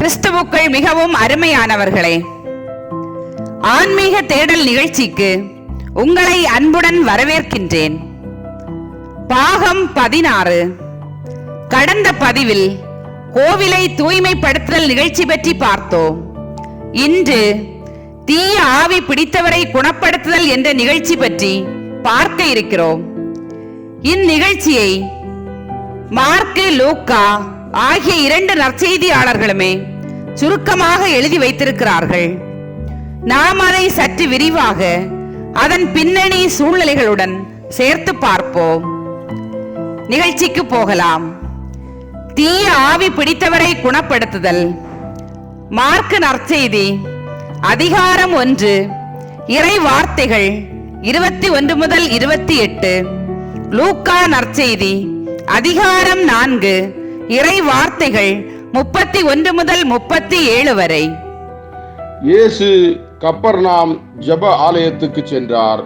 கிறிஸ்துவுக்குள் மிகவும் அருமையானவர்களே ஆன்மீக தேடல் நிகழ்ச்சிக்கு உங்களை அன்புடன் வரவேற்கின்றேன். பாகம் பதினாறு. கடந்த பதிவில் கோவிலை தூய்மைப்படுத்துதல் நிகழ்ச்சி பற்றி பார்த்தோம். இன்று தீய ஆவி பிடித்தவரை குணப்படுத்துதல் என்ற நிகழ்ச்சி பற்றி பார்க்க இருக்கிறோம். இந்நிகழ்ச்சியை மார்க்கு லூக்கா ஆகிய இரண்டு நற்செய்தியாளர்களுமே சுருக்கமாக எழுதி வைத்திருக்கிறார்கள். நாம் அதை சற்று விரிவாக அதன் பின்னணி சூழ்நிலைகளுடன் சேர்த்து பார்ப்போம். நிகழ்ச்சிக்கு போகலாம். தீய ஆவி பிடித்தவரை குணப்படுத்துதல். மார்க்கு நற்செய்தி அதிகாரம் ஒன்று இறை வார்த்தைகள் இருபத்தி ஒன்று முதல் இருபத்தி எட்டு. லூக்கா நற்செய்தி அதிகாரம் நான்கு இறை வார்த்தைகள் முப்பத்தி ஒன்று முதல் முப்பத்தி ஏழு வரை. இயேசு கப்பர்நாம் ஜெப ஆலயத்துக்கு சென்றார்.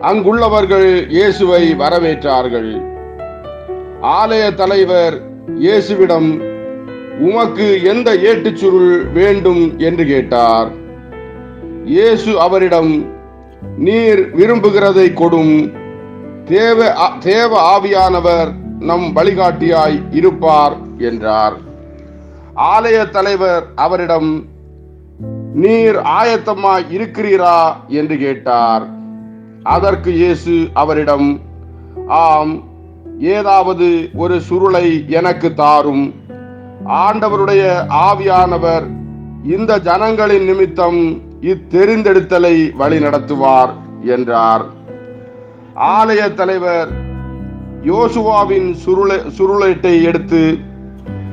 அங்குள்ளவர்கள் இயேசுவை வரவேற்றார்கள். ஆலய தலைவர் இயேசுவிடம் உமக்கு எந்த ஏட்டுச்சுருள் வேண்டும்? என்று கேட்டார். இயேசு அவரிடம் நீர் விரும்புகிறதை கொடும். தேவ தேவ ஆவியானவர் நம் வழிகாட்டியாய் இருப்பார் என்றார். ஆலய தலைவர் அவரிடம் நீர் ஆயத்தமாய் இருக்கிறீரா? என்று கேட்டார். அதற்கு இயேசு அவரிடம் ஆம் ஏதாவது ஒரு சுருளை எனக்கு தாரும். ஆண்டவருடைய ஆவியானவர் இந்த ஜனங்களின் நிமித்தம் இத்தெரிந்தெடுத்தலை வழி நடத்துவார் என்றார். ஆலய தலைவர் யோசுவாவின் சுருளை சுருளேட்டை எடுத்து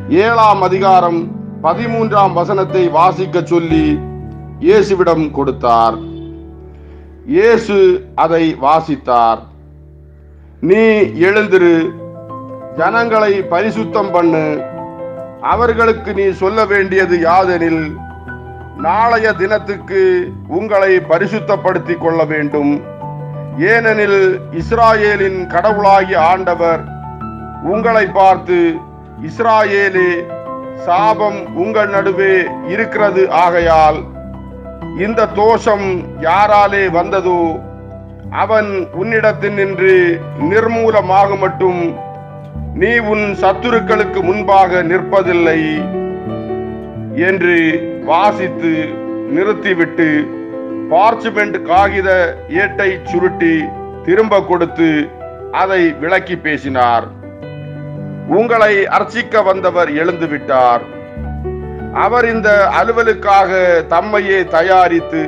ஏழாம் அதிகாரம் பதிமூன்றாம் வசனத்தை வாசிக்க சொல்லி இயேசுவிடம் கொடுத்தார். இயேசு அதை வாசித்தார். நீ எழுந்திரு ஜனங்களை பரிசுத்தம் பண்ணு. அவர்களுக்கு நீ சொல்ல வேண்டியது யாதெனில் நாளைய தினத்துக்கு உங்களை பரிசுத்தப்படுத்திக் கொள்ள வேண்டும். ஏனெனில் இஸ்ராயேலின் கடவுளாகிய ஆண்டவர் உங்களை பார்த்து இஸ்ராயேலே சாபம் உங்கள் நடுவே இருக்கிறது ஆகையால் இந்த தோஷம் யாராலே வந்ததோ அவன் உன்னிடத்தில் நின்று நிர்மூலமாக மட்டும் நீ உன் சத்துருக்களுக்கு முன்பாக நிற்பதில்லை என்று வாசித்து நிறுத்திவிட்டு பார்ச்மெண்ட் காகித ஏட்டை சுருட்டி திரும்ப கொடுத்து அதை விளக்கி பேசினார். உங்களை அர்ச்சிக்க வந்தவர் எழுந்து விட்டார். அவர் இந்த அலுவலுக்காக தம்மையே தயாரித்து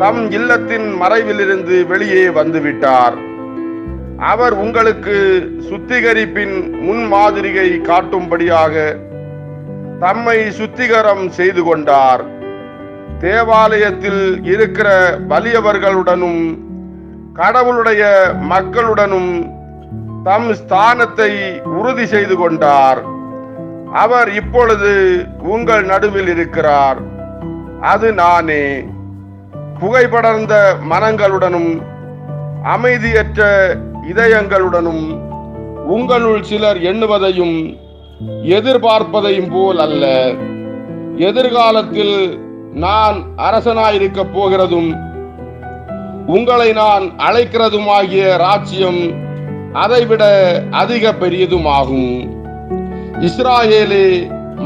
தம் இல்லத்தின் மறைவிலிருந்து வெளியே வந்துவிட்டார் அவர் உங்களுக்கு சுத்திகரிப்பின் முன்மாதிரியை காட்டும்படியாக தம்மை சுத்திகரம் செய்து கொண்டார். தேவாலயத்தில் இருக்கிற வலியவர்களுடனும் கடவுளுடைய மக்களுடனும் தம் ஸ்தானத்தை உறுதி செய்து கொண்டார். அவர் இப்பொழுது உங்கள் நடுவில் இருக்கிறார். அது நானே. புகைப்படர்ந்த மனங்களுடனும் அமைதியற்ற இதயங்களுடனும் உங்களுள் சிலர் எண்ணுவதையும் எதிர்பார்ப்பதையும் போல் அல்ல. எதிர்காலத்தில் நான் அரசனாயிருக்க போகிறதும் உங்களை நான் அழைக்கிறதுமாகிய ராஜ்யம் அதைவிட அதிக பெரியதுமாகும். இஸ்ராயேலே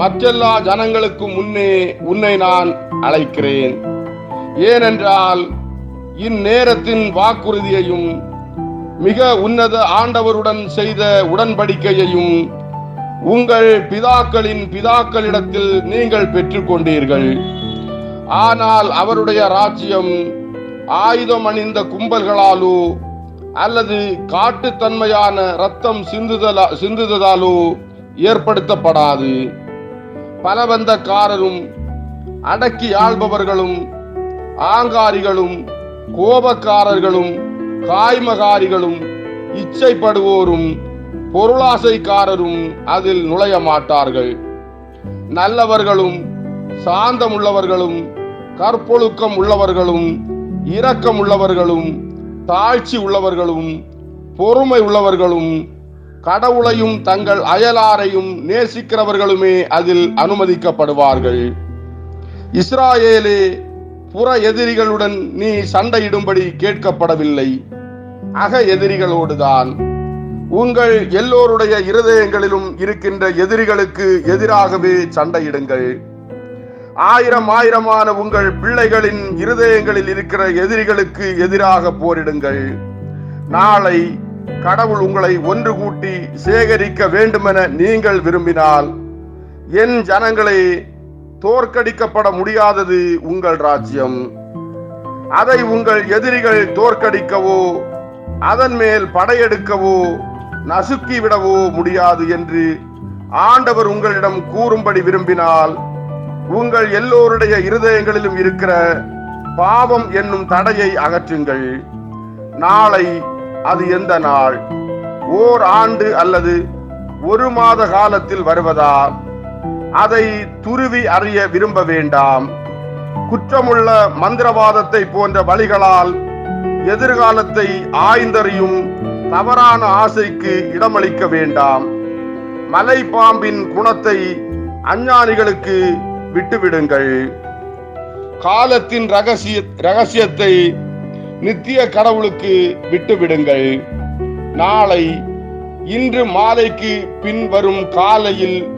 மற்றெல்லா ஜனங்களுக்கு முன்னே உன்னை நான் அழைக்கிறேன். ஏனென்றால் இந்நேரத்தின் வாக்குறுதியையும் மிக உன்னத ஆண்டவருடன் செய்த உடன்படிக்கையையும் உங்கள் பிதாக்களின் பிதாக்களிடத்தில் நீங்கள் பெற்றுக்கொண்டீர்கள். ஆனால் அவருடைய ராஜ்யம் ஆயுதம் அணிந்த கும்பல்களாலோ அல்லது காட்டுத்தன்மையான ரத்தம் சிந்துதலா சிந்துதலாலோ ஏற்படுத்தப்படாது. பலவந்தக்காரரும் அடக்கி ஆள்பவர்களும் ஆங்காரிகளும் கோபக்காரர்களும் காய்மகாரிகளும் இச்சைப்படுவோரும் பொருளாசைக்காரரும் அதில் நுழைய மாட்டார்கள். நல்லவர்களும் சாந்தம் உள்ளவர்களும் கற்பொழுக்கம் உள்ளவர்களும் இரக்கம் உள்ளவர்களும் தாழ்ச்சி உள்ளவர்களும் பொறுமை உள்ளவர்களும் கடவுளையும் தங்கள் அயலாரையும் நேசிக்கிறவர்களுமே அதில் அனுமதிக்கப்படுவார்கள். இஸ்ராயேலே புற எதிரிகளுடன் நீ சண்டையிடும்படி கேட்கப்படவில்லை. அக எதிரிகளோடுதான். உங்கள் எல்லோருடைய இருதயங்களிலும் இருக்கின்ற எதிரிகளுக்கு எதிராகவே சண்டையிடுங்கள். ஆயிரம் ஆயிரமான உங்கள் பிள்ளைகளின் இருதயங்களில் இருக்கிற எதிரிகளுக்கு எதிராக போரிடுங்கள். நாளை கடவுள் உங்களை ஒன்று கூட்டி சேகரிக்க வேண்டுமென நீங்கள் விரும்பினால் என் ஜனங்களே தோற்கடிக்கப்பட முடியாதது உங்கள் ராஜ்யம். அதை உங்கள் எதிரிகள் தோற்கடிக்கவோ அதன் மேல் படையெடுக்கவோ நசுக்கி விடவோ முடியாது என்று ஆண்டவர் உங்களிடம் கூறும்படி விரும்பினால் உங்கள் எல்லோருடைய இருதயங்களிலும் இருக்கிற பாவம் என்னும் தடையை அகற்றுங்கள். நாளை அது எந்த நாள்? ஓர் ஆண்டு அல்லது ஒரு மாத காலத்தில் வருவதா? அதை துருவி அறிய விரும்ப வேண்டாம். குற்றமுள்ள மந்திரவாதத்தை போன்ற வழிகளால் எதிர்காலத்தை ஆய்ந்தறியும் தவறான ஆசைக்கு இடமளிக்க வேண்டாம். மலை பாம்பின் குணத்தை அஞ்ஞானிகளுக்கு விட்டுவிடுங்கள். காலத்தின் ரகசிய ரகசியத்தை நித்திய கடவுளுக்கு விட்டுவிடுங்கள். நாளை இன்று மாலைக்கு பின்வரும் காலையில்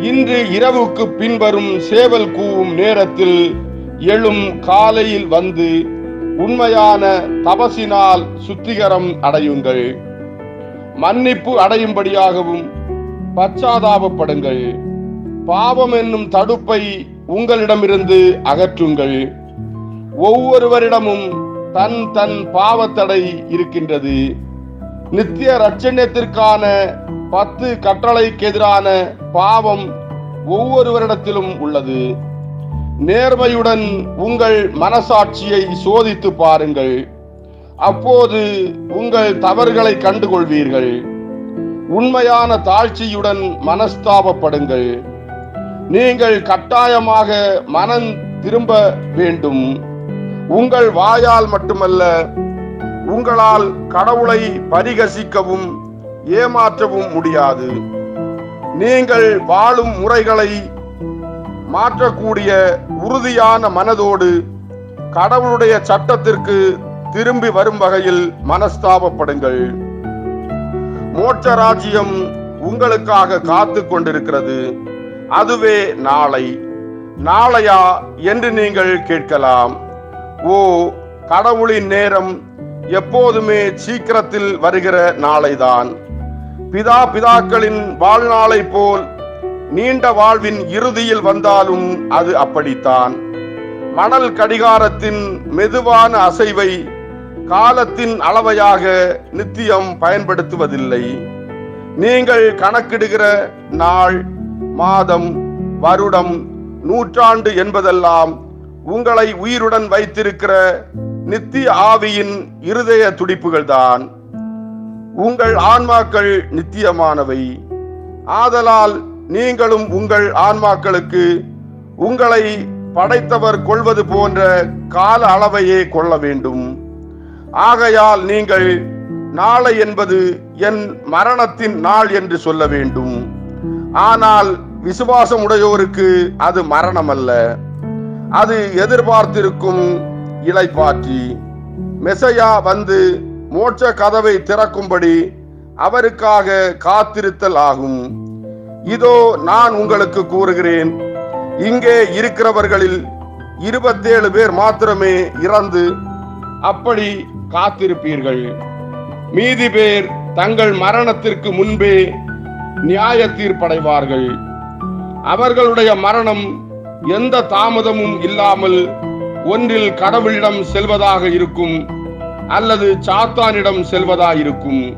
இன்று இரவுக்கு பின்வரும் சேவல் கூவும் நேரத்தில் எழும் காலையில் வந்து உண்மையான தபசினால் சுத்திகரம் அடையுங்கள். மன்னிப்பு அடையும்படியாகவும் பச்சாதாபப்படுங்கள். பாவம் என்னும் தடுப்பை உங்களிடமிருந்து அகற்றுங்கள். ஒவ்வொருவரிடமும் தன் தன் பாவத்தடை இருக்கின்றது. நித்திய ரட்சண்யத்திற்கான பத்து கட்டளைக்கு எதிரான பாவம் ஒவ்வொருவரிடத்திலும் உள்ளது. நேர்மையுடன் உங்கள் மனசாட்சியை சோதித்து பாருங்கள். அப்போது உங்கள் தவறுகளை கண்டுகொள்வீர்கள். உண்மையான தாழ்ச்சியுடன் மனஸ்தாபப்படுங்கள். நீங்கள் கட்டாயமாக மனம் திரும்ப வேண்டும். உங்கள் வாயால் மட்டுமல்ல உங்களால் கடவுளை பரிகசிக்கவும் ஏமாற்றவும் முடியாது. நீங்கள் வாழும் முறைகளை மாற்றக்கூடிய உறுதியான மனதோடு கடவுளுடைய சட்டத்திற்கு திரும்பி வரும் வகையில் மனஸ்தாபப்படுங்கள். மோட்ச ராஜ்யம் உங்களுக்காக காத்து கொண்டிருக்கிறது. அதுவே நாளை. நாளையா என்று நீங்கள் கேட்கலாம். ஓ கடவுளின் நேரம் எப்போதுமே சீக்கிரத்தில் வருகிற நாளைதான். பிதா பிதாக்களின் வாழ்நாளை போல் நீண்ட வாழ்வின் இறுதியில் வந்தாலும் அது அப்படித்தான். மணல் கடிகாரத்தின் மெதுவான அசைவை காலத்தின் அளவையாக நித்தியம் பயன்படுத்துவதில்லை. நீங்கள் கணக்கிடுகிற நாள் மாதம் வருடம் நூற்றாண்டு என்பதெல்லாம் உங்களை உயிருடன் வைத்திருக்கிற நித்திய ஆவியின் இருதய துடிப்புகள்தான். உங்கள் ஆன்மாக்கள் நித்தியமானவை. ஆதலால் நீங்களும் உங்கள் ஆன்மாக்களுக்கு உங்களை படைத்தவர் கொள்வது போன்ற கால அளவையே கொள்ள வேண்டும். ஆகையால் நீங்கள் நாளை என்பது என் மரணத்தின் நாள் என்று சொல்ல வேண்டும். ஆனால் விசுவாசம் உடையோருக்கு அது மரணம் அல்ல அது எதிர்பார்த்திருக்கும் இலைப்பாற்றி மெசையா வந்து மோட்ச கதவை திறக்கும்படி அவருக்காக காத்திருத்தல் ஆகும். இதோ நான் உங்களுக்கு கூறுகிறேன். இங்கே இருக்கிறவர்களில் இருபத்தேழு பேர் மாத்திரமே இறந்து அப்படி காத்திருப்பீர்கள். மீதி பேர் தங்கள் மரணத்திற்கு முன்பே நியாய தீர்ப்படைவார்கள் அவர்களுடைய மரணம் எந்த தாமதமும் இல்லாமல் ஒன்றில் கடவுளிடம் செல்வதாக இருக்கும் அல்லது சாத்தானிடம் செல்வதாக இருக்கும்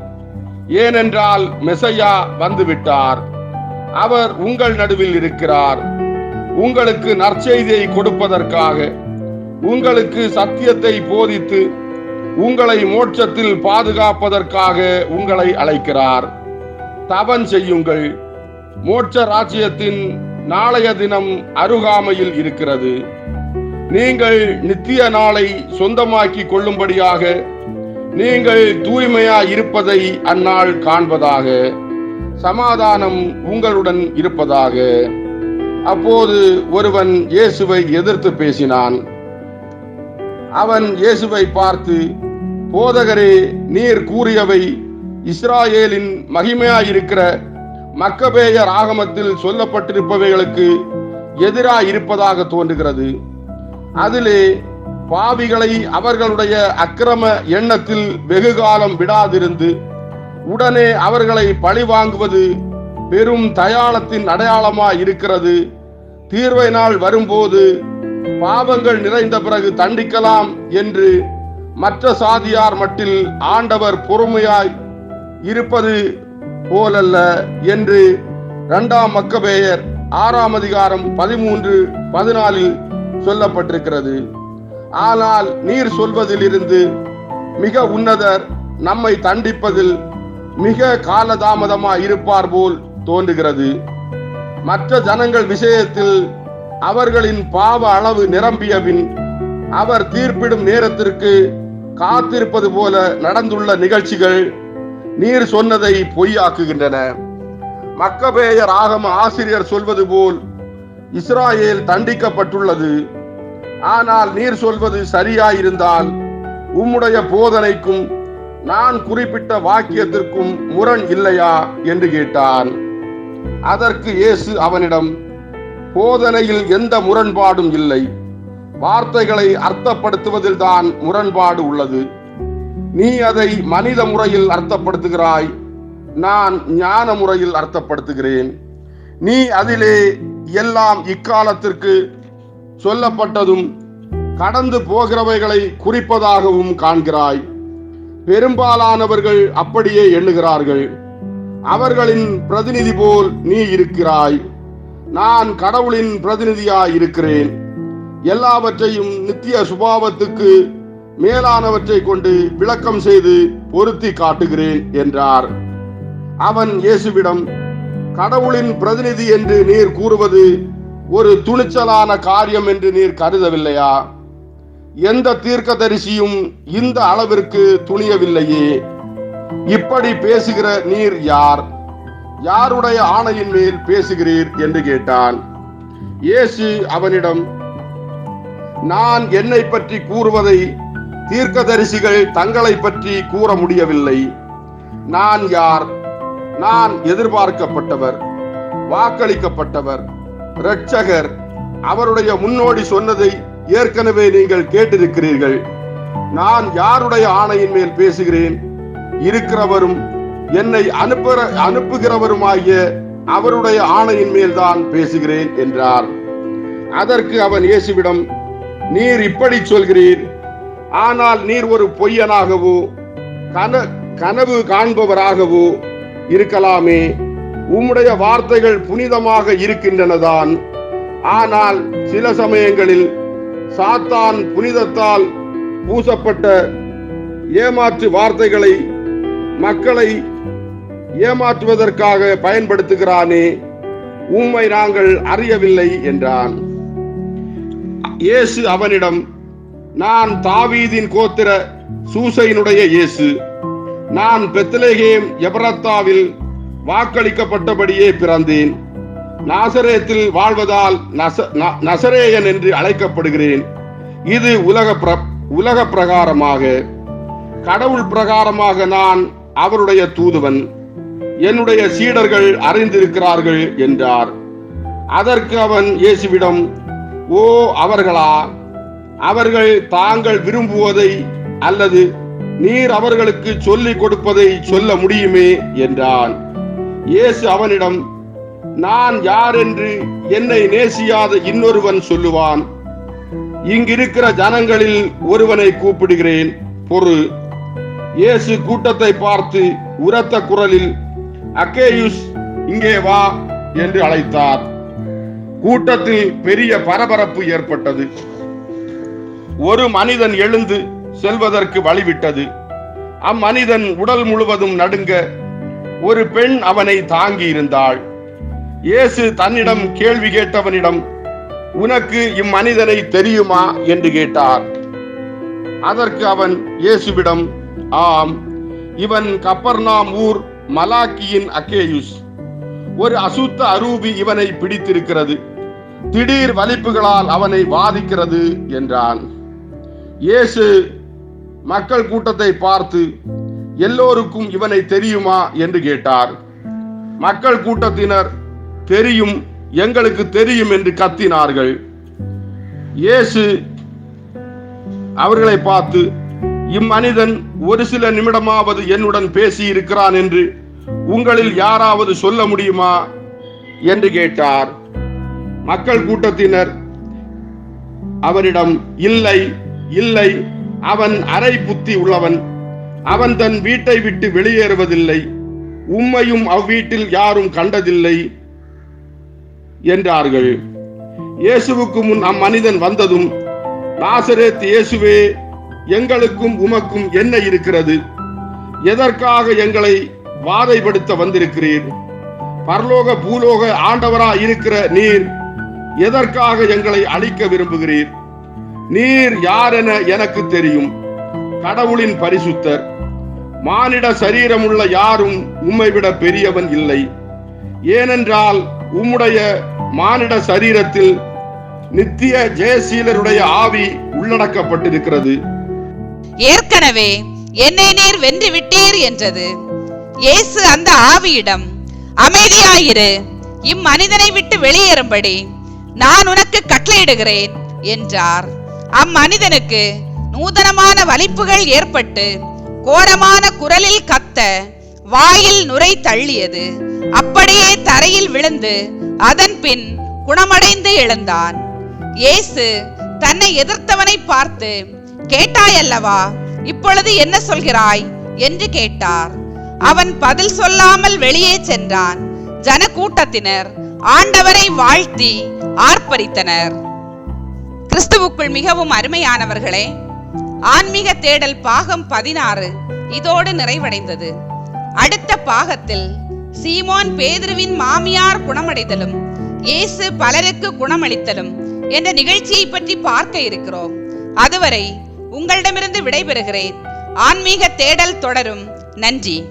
ஏனென்றால் மெசையா வந்துவிட்டார். அவர் உங்கள் நடுவில் இருக்கிறார். உங்களுக்கு நற்செய்தியை கொடுப்பதற்காக உங்களுக்கு சத்தியத்தை போதித்து உங்களை மோட்சத்தில் பாதுகாப்பதற்காக உங்களை அழைக்கிறார். தவன் செய்யுங்கள். மோட்ச ராஜ்யத்தின் நாளைய தினம் அருகாமையில் இருக்கிறது. நீங்கள் நித்திய நாளை சொந்தமாக்கி கொள்ளும்படியாக நீங்கள் தூய்மையா இருப்பதை அந்நாள் காண்பதாக சமாதானம் உங்களுடன் இருப்பதாக. அப்போது ஒருவன் இயேசுவை எதிர்த்து பேசினான். அவன் இயேசுவை பார்த்து போதகரே நீர் கூறியவை இஸ்ராயேலின் மகிமையாயிருக்கிற மக்கபேயர் ஆகமத்தில் சொல்லப்பட்டிருப்பவைகளுக்கு எதிராக இருப்பதாக தோன்றுகிறது. அதிலே பாவிகளை அவர்களுடைய அக்கிரம எண்ணத்தில் வெகு காலம் விடாதிருந்து உடனே அவர்களை பழிவாங்குவது பெரும் தயாளத்தின் அடையாளமாய் இருக்கிறது தீர்வை நாள் வரும்போது பாவங்கள் நிறைந்த பிறகு தண்டிக்கலாம் என்று மற்ற சாதியார் மட்டில் ஆண்டவர் பொறுமையாய் இருப்பது போலல்ல என்று இரண்டாம் மக்கபேயர் ஆறாம் அதிகாரம் பதிமூன்று பதினாலில் சொல்லப்பட்டிருக்கிறது. ஆனால் நீர் சொல்வதிலிருந்து மிக உன்னதர் நம்மை தண்டிப்பதில் மிக காலதாமதமாய் இருப்பார் போல் தோன்றுகிறது. மற்ற ஜனங்கள் விஷயத்தில் அவர்களின் பாவ அளவு நிரம்பியபின் அவர் தீர்ப்பிடும் நேரத்திற்கு காத்திருப்பது போல நடந்துள்ள நிகழ்ச்சிகள் நீர் சொன்னதை பொய்யாக்குகின்றன. மக்கபேயர் ஆகம ஆசிரியர் சொல்வது போல் இஸ்ராயேல் தண்டிக்கப்பட்டுள்ளது. ஆனால் நீர் சொல்வது சரியாயிருந்தால் உம்முடைய போதனைக்கும் நான் குறிப்பிட்ட வாக்கியத்திற்கும் முரண் இல்லையா என்று கேட்டான். அதற்கு இயேசு அவனிடம் போதனையில் எந்த முரண்பாடும் இல்லை. வார்த்தைகளை அர்த்தப்படுத்துவதில் தான் முரண்பாடு உள்ளது. நீ அதை மனித முறையில் அர்த்தப்படுத்துகிறாய் நான் ஞான முறையில் அர்த்தப்படுத்துகிறேன். நீ அதிலே எல்லாம் இக்காலத்திற்கு சொல்லப்பட்டதும் கடந்து போகிறவைகளை குறிப்பதாகவும் காண்கிறாய். பெரும்பாலானவர்கள் அப்படியே எண்ணுகிறார்கள். அவர்களின் பிரதிநிதி போல் நீ இருக்கிறாய். நான் கடவுளின் பிரதிநிதியாய் இருக்கிறேன் எல்லாவற்றையும் நித்திய சுபாவத்துக்கு மேலானவற்றை கொண்டு விளக்கம் செய்து பொருத்தி காட்டுகிறேன் என்றார். அவன் இயேசுவிடம் கடவுளின் பிரதிநிதி என்று நீர் கூறுவது ஒரு துணிச்சலான காரியம் என்று நீர் கருதவில்லையா? எந்த தீர்க்கதரிசியும் இந்த அளவிற்கு துணியவில்லையே. இப்படி பேசுகிற நீர் யார்? யாருடைய ஆணையின் மேல் பேசுகிறீர்? என்று கேட்டான். இயேசு அவனிடம் நான் என்னை பற்றி கூறுவதை தீர்க்கதரிசிகள் தங்களை பற்றி கூற முடியவில்லை. நான் யார்? நான் எதிர்பார்க்கப்பட்டவர் வாக்களிக்கப்பட்டவர் இரட்சகர். அவருடைய முன்னோடி சொன்னதை ஏற்கனவே நீங்கள் கேட்டிருக்கிறீர்கள். நான் யாருடைய ஆணையின் மேல் பேசுகிறேன்? இருக்கிறவரும் என்னை அனுப்புகிற அனுப்புகிறவருமாகிய அவருடைய ஆணையின் மேல் தான் பேசுகிறேன் என்றார். அதற்கு அவன் இயேசுவிடம் நீர் இப்படி சொல்கிறீர் ஆனால் நீர் ஒரு பொய்யனாகவோ கன கனவு காண்பவராகவோ இருக்கலாமே. உம்முடைய வார்த்தைகள் புனிதமாக இருக்கின்றனதான். ஆனால் சில சமயங்களில் சாத்தான் புனிதத்தால் பூசப்பட்ட ஏமாற்று வார்த்தைகளை மக்களை ஏமாற்றுவதற்காக பயன்படுத்துகிறானே. உம்மை நாங்கள் அறியவில்லை என்றான். இயேசு அவனிடம் நான் தாவீதின் கோத்திர சூசையினுடைய இயேசு. நான் பெத்தலேகேம் எபரத்தாவில் வாக்களிக்கப்பட்டபடியே பிறந்தேன். நாசரேத்தில் வாழ்வதால் நச- ந- நசரேயன் என்று அழைக்கப்படுகிறேன். இது உலக பிர- உலக பிரகாரமாக. கடவுள் பிரகாரமாக நான் அவருடைய தூதுவன். என்னுடைய சீடர்கள் அறிந்திருக்கிறார்கள் என்றார். அதற்கு அவன் இயேசுவிடம் ஓ அவர்களா அவர்கள் தாங்கள் விரும்புவதை அல்லது நீர் அவர்களுக்கு சொல்லிக் கொடுப்பதை சொல்ல முடியுமே என்றான். இயேசு அவனிடம் நான் யார் என்று என்னை நேசியாத இன்னொருவன் சொல்லுவான். இங்கிருக்கிற ஜனங்களில் ஒருவனை கூப்பிடுகிறேன் பொறு. இயேசு கூட்டத்தை பார்த்து உரத்த குரலில் அக்கேயுஸ் இங்கே வா என்று அழைத்தார். கூட்டத்தில் பெரிய பரபரப்பு ஏற்பட்டது. ஒரு மனிதன் எழுந்து செல்வதற்கு வழிவிட்டது. அம்மனிதன் உடல் முழுவதும் நடுங்க ஒரு பெண் அவனை தாங்கி இருந்தாள். இயேசு தன்னிடம் கேள்வி கேட்டவனிடம் உனக்கு இம்மனிதனை தெரியுமா? என்று கேட்டார். அதற்கு அவன் இயேசுவிடம் ஆம் இவன் கப்பர்னாம் ஊர் மலாக்கியின் அக்கேயுஸ். ஒரு அசுத்த அரூபி இவனை பிடித்திருக்கிறது. திடீர் வலிப்புகளால் அவனை வாதிக்கிறது என்றான். இயேசு மக்கள் கூட்டத்தை பார்த்து எல்லோருக்கும் இவனை தெரியுமா? என்று கேட்டார். மக்கள் கூட்டத்தினர் தெரியும் எங்களுக்கு தெரியும் என்று கத்தினார்கள். இயேசு அவர்களை பார்த்து இம்மனிதன் ஒரு சில நிமிடமாவது என்னுடன் பேசி இருக்கிறான் என்று உங்களில் யாராவது சொல்ல முடியுமா? என்று கேட்டார். மக்கள் கூட்டத்தினர் அவரிடம் இல்லை இல்லை அவன் அரை புத்தி உள்ளவன். அவன் தன் வீட்டை விட்டு வெளியேறுவதில்லை. உம்மையும் அவ்வீட்டில் யாரும் கண்டதில்லை என்றார்கள். இயேசுவுக்கு முன் அம்மனிதன் வந்ததும் நாசரேத் இயேசுவே எங்களுக்கும் உமக்கும் என்ன இருக்கிறது? எதற்காக எங்களை வாதைப்படுத்த வந்திருக்கிறீர்? பரலோக பூலோக ஆண்டவரா இருக்கிற நீர் எதற்காக எங்களை அழிக்க விரும்புகிறீர்? நீர் யார் என எனக்கு தெரியும்? கடவுளின் பரிசுத்தர். மானிட சரீரமுள்ள யாரும் உம்மை விட பெரியவன் இல்லை. ஏனென்றால் உம்முடைய மானிட சரீரத்தில் நித்திய ஜெயசீலருடைய ஆவி உள்ளடக்கப்பட்டிருக்கிறது. ஏற்கனவே என்னை நீர் வென்று விட்டீர் என்றது. இயேசு அந்த ஆவியிடம் அமைதியாயிரு. இம்மனிதனை விட்டு வெளியேறும்படி நான் உனக்கு கட்டளையிடுகிறேன் என்றார். அம்மனிதனுக்கு நூதனமான வலிப்புகள் ஏற்பட்டு கோரமான குரலில் கத்த வாயில் நுரை தள்ளியது. அப்படியே தரையில் விழுந்து அதன் பின் குணமடைந்து எழுந்தான். இயேசு தன்னை எதிர்த்தவனை பார்த்து கேட்டாயல்லவா இப்பொழுது என்ன சொல்கிறாய்? என்று கேட்டார். அவன் பதில் சொல்லாமல் வெளியே சென்றான். ஜனக்கூட்டத்தினர் ஆண்டவரை வாழ்த்தி ஆர்ப்பரித்தனர். கிறிஸ்துவுக்குள் மிகவும் அருமையானவர்களே ஆன்மீக தேடல் பாகம் பதினாறு இதோடு நிறைவடைந்தது. அடுத்த பாகத்தில் சீமோன் பேதுருவின் மாமியார் குணமடைதலும் இயேசு பலருக்கு குணமளித்தலும் என்ற நிகழ்ச்சியை பற்றி பார்க்க இருக்கிறோம். அதுவரை உங்களிடமிருந்து விடைபெறுகிறேன். ஆன்மீக தேடல் தொடரும். நன்றி.